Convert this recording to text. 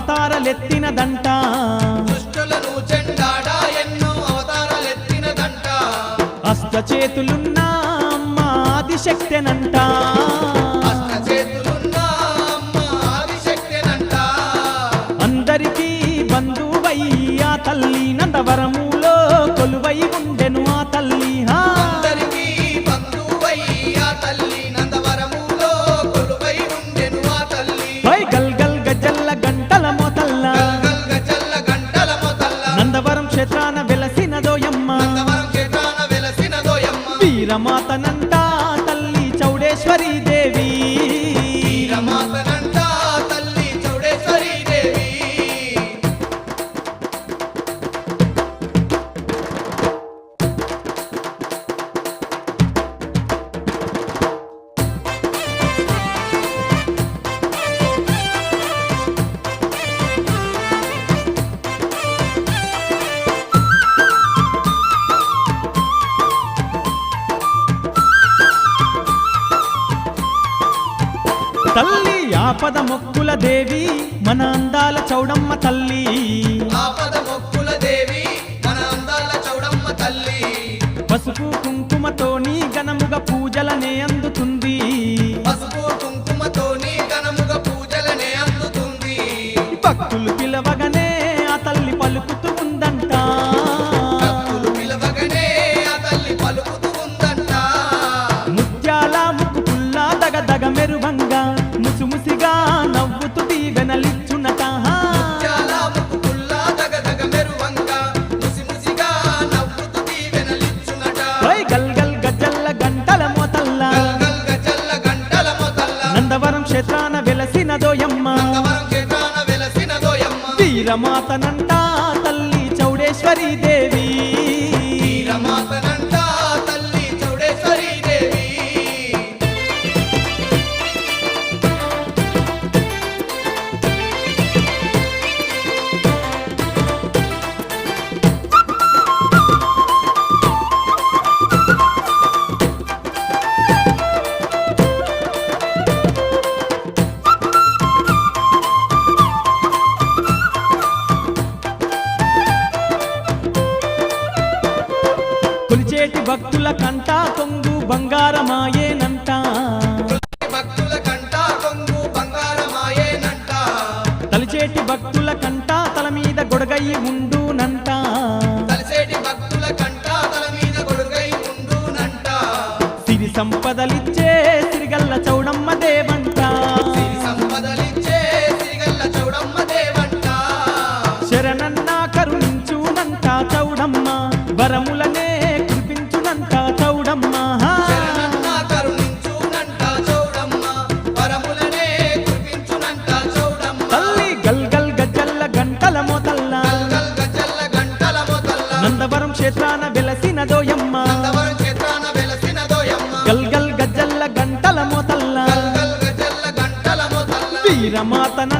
అవతారలెత్తినదంట. దుష్టులను చెండాడా ఎన్నో అవతారలెత్తినదంట. అస్త చేతులున్నా అమ్మ ఆదిశక్తెనంట. ఆపద మొక్కుల దేవి మన అందాల చౌడమ్మ తల్లి. ఆపద మొక్కుల దేవి మన అందాల చౌడమ్మ తల్లి. పసుపు కుంకుమతోని వెలసినదోయమ్మ. వీరమాతనంటా తల్లి చౌడేశ్వరి దేవి కొలిచేటి భక్తుల కంట తొంగు బంగారమాయేనంట. భక్తుల కంట తొంగు బంగారమాయేనంట తలిచేటి భక్తుల కంట తల మీద గొడగయ్యి ఉండి గంటల మొదల్లా వీరమాతన